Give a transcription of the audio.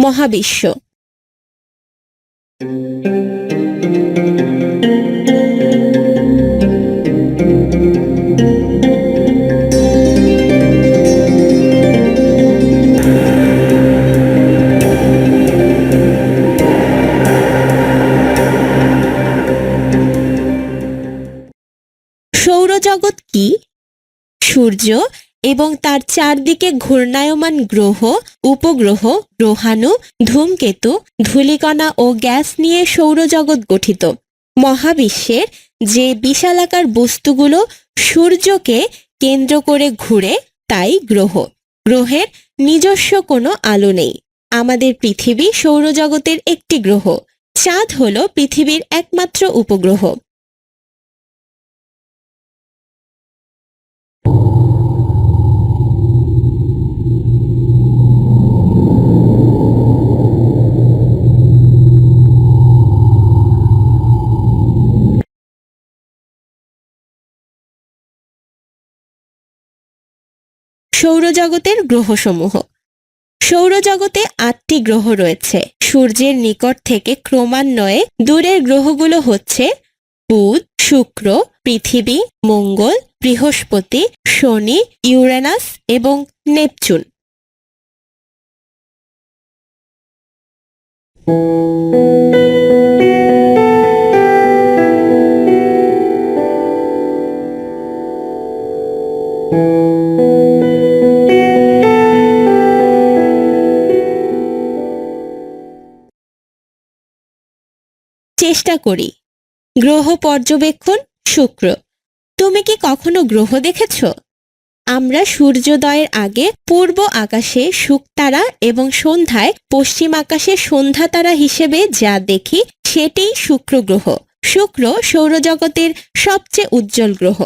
মহাবিশ্ব। সৌরজগৎ কি? সূর্য এবং তার চারদিকে ঘূর্ণায়মান গ্রহ, উপগ্রহ গ্রহাণু ধূমকেতু, ধূলিকণা ও গ্যাস নিয়ে সৌরজগৎ গঠিত। মহাবিশ্বের যে বিশালাকার বস্তুগুলো সূর্যকে কেন্দ্র করে ঘুরে, তাই গ্রহ। গ্রহের নিজস্ব কোনো আলো নেই। আমাদের পৃথিবী সৌরজগতের একটি গ্রহ। চাঁদ হল পৃথিবীর একমাত্র উপগ্রহ। সৌরজগতের গ্রহসমূহ। সৌরজগতে আটটি গ্রহ রয়েছে। সূর্যের নিকট থেকে ক্রমান্বয়ে দূরের গ্রহগুলো হচ্ছে বুধ, শুক্র, পৃথিবী, মঙ্গল, বৃহস্পতি, শনি, ইউরেনাস এবং নেপচুন। চেষ্টা করি। গ্রহ পর্যবেক্ষণ শুক্র। তুমি কি কখনো গ্রহ দেখেছ? আমরা সূর্যোদয়ের আগে পূর্ব আকাশে শুকতারা এবং সন্ধ্যায় পশ্চিম আকাশে সন্ধ্যা তারা হিসেবে যা দেখি, সেটিই শুক্র গ্রহ। শুক্র সৌরজগতের সবচেয়ে উজ্জ্বল গ্রহ।